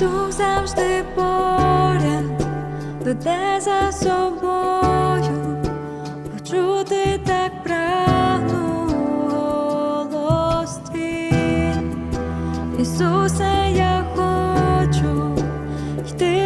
Дух завжди поряд, веде за собою, почути так прагну голос твій. Ісусе, я хочу йти.